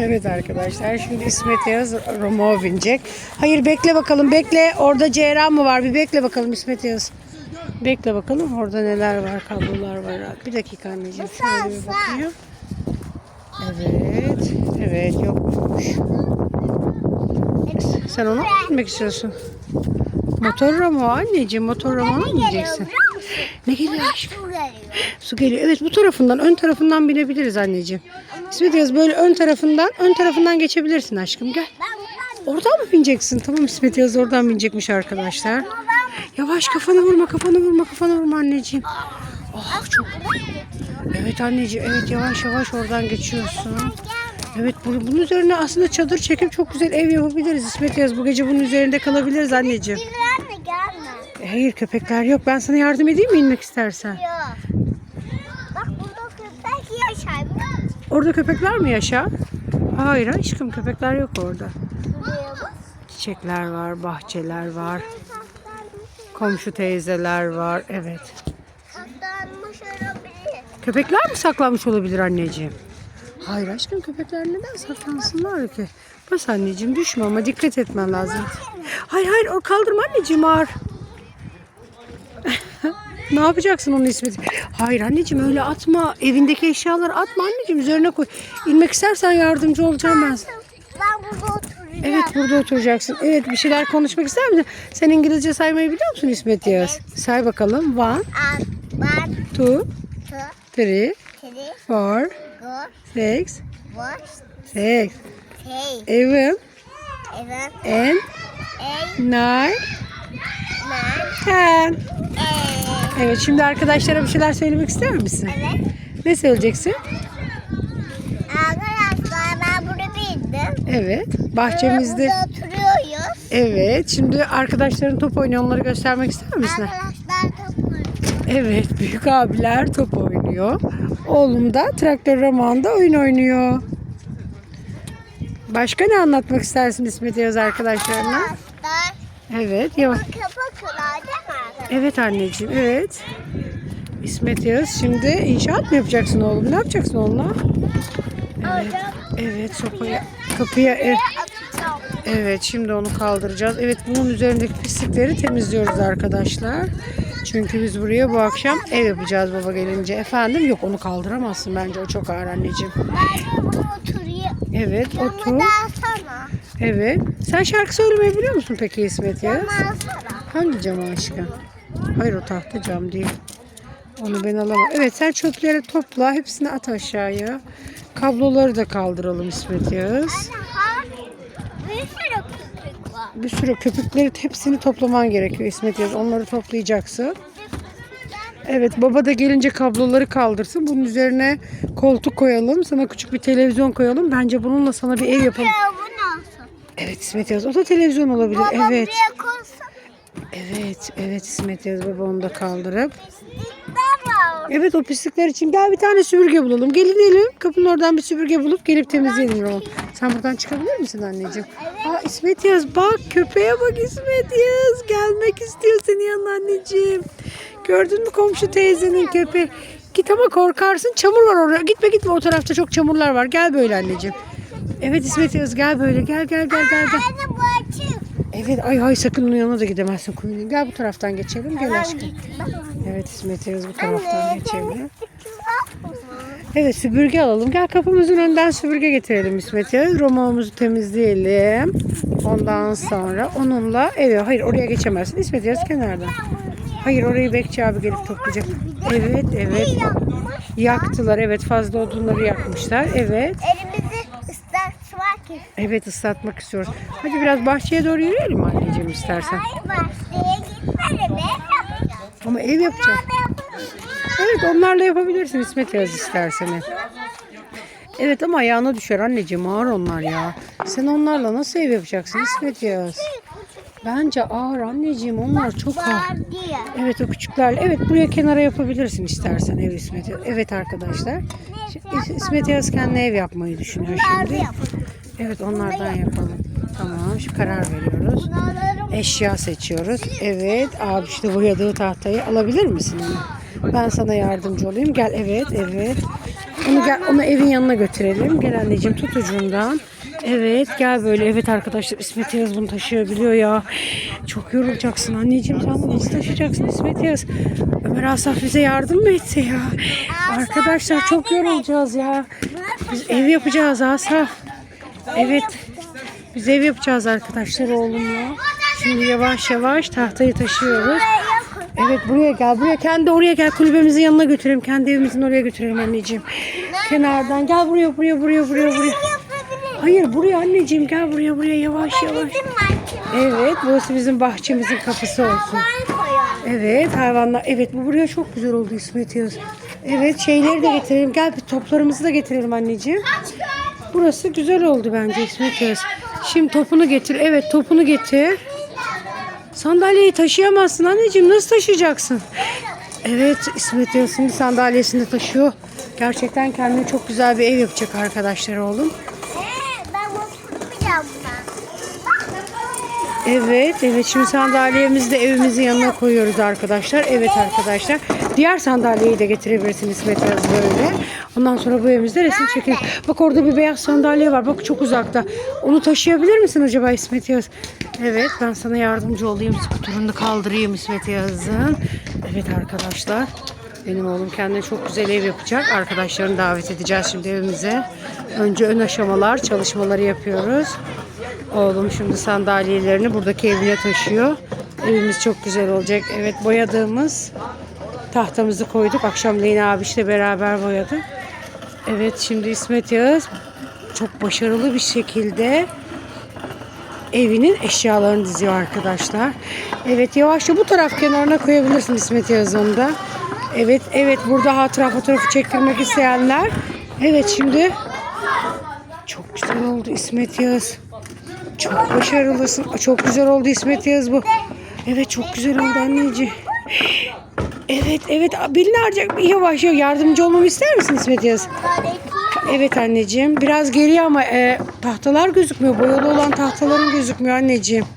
Evet arkadaşlar şimdi İsmet Yağız Roma binecek. Hayır bekle bakalım bekle. Orada Ceyran mı var? Bir bekle bakalım İsmet Yağız. Bekle bakalım orada neler var kablolar var. Bir dakika anneciğim şöyle bir bakayım. Evet. Evet yokmuş. Sen ona mı binmek istiyorsun? Motor Roma anneciğim motor Roma mı bineceksin? Ne geliyor aşkım? Su geliyor. Evet bu tarafından, ön tarafından binebiliriz anneciğim. İsmet Yaz böyle ön tarafından, ön tarafından geçebilirsin aşkım gel. Oradan mı bineceksin? Tamam İsmet Yaz oradan binecekmiş arkadaşlar. Yavaş kafanı vurma, kafanı vurma, kafanı vurma anneciğim. Oh çok. Evet anneciğim, evet yavaş yavaş oradan geçiyorsun. Evet bu- bunun üzerine aslında çadır çekip çok güzel ev yapabiliriz İsmet Yaz. Bu gece bunun üzerinde kalabiliriz anneciğim. Hayır köpekler yok. Ben sana yardım edeyim mi inmek istersen? Yok. Bak burada köpek yaşar. biliyor musun? Orada köpekler mi yaşar? Hayır aşkım köpekler yok orada. Çiçekler var, bahçeler var, komşu teyzeler var. Evet. Saklanmış olabilir. Köpekler mi saklanmış olabilir anneciğim? Hayır aşkım köpekler neden saklansınlar ki? Bas anneciğim düşme ama dikkat etmen lazım. Hayır hayır o kaldırma anneciğim ağır. Ne yapacaksın onun ismi? Hayır anneciğim öyle atma. Evindeki eşyaları atma anneciğim üzerine koy. İnmek istersen yardımcı olacağım ben. sana. Ben burada oturacağım. Evet burada oturacaksın. Evet bir şeyler konuşmak ister misin? Sen İngilizce saymayı biliyor musun İsmet Yağız? Say bakalım. One, ben, two, tu, three, tri, four, six, six, seven, evet, and ey, nine, ben, ten. ey. Evet şimdi arkadaşlara bir şeyler söylemek ister misin? Evet. Ne söyleyeceksin? Arkadaşlar ben burada bindim. Evet. Bahçemizde. Burada oturuyoruz. Evet. Şimdi arkadaşların top oynuyor. Onları göstermek ister misin? Arkadaşlar top oynuyor. Evet. Büyük abiler top oynuyor. Oğlum da traktör romanda oyun oynuyor. Başka ne anlatmak istersin İsmet Yaz arkadaşlarına? Arkadaşlar Evet. Yavaş. Evet anneciğim. Evet. İsmet Yağız şimdi inşaat mı yapacaksın oğlum? Ne yapacaksın onunla? Evet. Evet sopayı kapıya evet. Atacağım. Evet şimdi onu kaldıracağız. Evet bunun üzerindeki pislikleri temizliyoruz arkadaşlar. Çünkü biz buraya bu akşam ev yapacağız baba gelince. Efendim yok onu kaldıramazsın bence o çok ağır anneciğim. Ben oturayım. Evet otur. Evet. Sen şarkı söylemeyi biliyor musun peki İsmet ya? Hangi cam aşkım? Hayır o tahta cam değil. Onu ben alamam. Evet sen çöpleri topla. Hepsini at aşağıya. Kabloları da kaldıralım İsmet Yağız. Bir sürü köpek var. Bir sürü köpükleri hepsini toplaman gerekiyor İsmet Yağız. Onları toplayacaksın. Evet baba da gelince kabloları kaldırsın. Bunun üzerine koltuk koyalım. Sana küçük bir televizyon koyalım. Bence bununla sana bir ev yapalım. Evet İsmet Yağız. O da televizyon olabilir. Baba Evet. buraya. Evet. Evet İsmet Yağız baba onu da kaldırıp. Evet o pislikler için gel bir tane süpürge bulalım. Gelin elim. Kapının oradan bir süpürge bulup gelip temizleyelim Roman. Sen buradan çıkabilir misin anneciğim? Aa İsmet Yaz bak köpeğe bak İsmet Yaz. Gelmek istiyor senin yanına anneciğim. Gördün mü komşu teyzenin köpeği? Git ama korkarsın. Çamur var orada. Gitme gitme o tarafta çok çamurlar var. Gel böyle anneciğim. Evet İsmet Yaz gel böyle. Gel gel gel gel gel. Anne bu açık. Evet ay ay sakın onun yanına da gidemezsin kuyunun. Gel bu taraftan geçelim. Gel aşkım. Evet İsmet Yaz bu taraftan geçelim. Evet süpürge alalım. Gel kapımızın önünden süpürge getirelim İsmet'e. Romağımızı temizleyelim. Ondan sonra onunla eve hayır oraya geçemezsin. İsmet yaz kenarda. Hayır orayı Bekçi abi gelip toplayacak. Evet evet. Yaktılar evet fazla odunları yakmışlar. Evet. Ki. Evet ıslatmak istiyoruz. Hadi biraz bahçeye doğru yürüyelim anneciğim istersen. Hayır bahçeye gitmedim. Ama ev yapacağız. Evet onlarla yapabilirsin İsmet yaz istersen. ev. Evet ama ayağına düşer anneciğim ağır onlar ya. Sen onlarla nasıl ev yapacaksın İsmet yaz? Bence ağır anneciğim onlar çok ağır. Evet o küçüklerle. Evet buraya kenara yapabilirsin istersen ev İsmet. Evet arkadaşlar. İs- İsmet Yaz kendine ev yapmayı düşünüyor şimdi. Evet onlardan yapalım. Tamam şu karar veriyoruz. Eşya seçiyoruz. Evet abi işte boyadığı tahtayı alabilir misin onu? Ben sana yardımcı olayım. Gel evet evet. Onu gel onu evin yanına götürelim. Gel anneciğim tut ucundan. Evet gel böyle. Evet arkadaşlar İsmet Yağız bunu taşıyabiliyor ya. Çok yorulacaksın anneciğim. Sen bunu nasıl taşıyacaksın İsmet Yağız? Ömer Asaf bize yardım mı etse ya? Arkadaşlar çok yorulacağız ya. Biz ev yapacağız Asaf. Evet. Biz ev yapacağız arkadaşlar oğlumla. Şimdi yavaş yavaş tahtayı taşıyoruz. Evet buraya gel. Buraya kendi oraya gel. Kulübemizin yanına götürelim. Kendi evimizin oraya götürelim anneciğim. Kenardan gel buraya buraya buraya buraya buraya. Hayır buraya anneciğim gel buraya buraya yavaş yavaş. Evet burası bizim bahçemizin kapısı olsun. Evet hayvanlar. Evet bu buraya çok güzel oldu İsmet Yağız. Evet şeyleri de getirelim. Gel toplarımızı da getirelim anneciğim. Burası güzel oldu bence İsmet Yağız. Şimdi topunu getir. Evet topunu getir. Sandalyeyi taşıyamazsın anneciğim. Nasıl taşıyacaksın? Evet İsmet Yağız şimdi sandalyesini taşıyor. Gerçekten kendine çok güzel bir ev yapacak arkadaşlar oğlum. Evet, evet. Şimdi sandalyemizi de evimizin yanına koyuyoruz arkadaşlar. Evet arkadaşlar. Diğer sandalyeyi de getirebilirsin İsmet Yaz böyle. Ondan sonra bu evimizde resim çekelim. Bak orada bir beyaz sandalye var. Bak çok uzakta. Onu taşıyabilir misin acaba İsmet Yaz? Evet, ben sana yardımcı olayım. Skuturunu kaldırayım İsmet Yaz'ın. Evet arkadaşlar. Benim oğlum kendine çok güzel ev yapacak. Arkadaşlarını davet edeceğiz şimdi evimize. Önce ön aşamalar, çalışmaları yapıyoruz. Oğlum şimdi sandalyelerini buradaki evine taşıyor. Evimiz çok güzel olacak. Evet boyadığımız tahtamızı koyduk. Akşamleyin abi işte beraber boyadı. Evet şimdi İsmet Yağız çok başarılı bir şekilde evinin eşyalarını diziyor arkadaşlar. Evet yavaşça bu taraf kenarına koyabilirsin İsmet Yağız da. Evet evet burada hatıra fotoğrafı çektirmek isteyenler. Evet şimdi çok güzel oldu İsmet Yağız. Çok başarılısın. Çok güzel oldu İsmet Yağız bu. Evet çok güzel oldu anneciğim. Evet evet belini ağrıyacak. Yavaş yavaş yardımcı olmamı ister misin İsmet Yağız? Evet anneciğim. Biraz geriye ama e, tahtalar gözükmüyor. Boyalı olan tahtaların gözükmüyor anneciğim.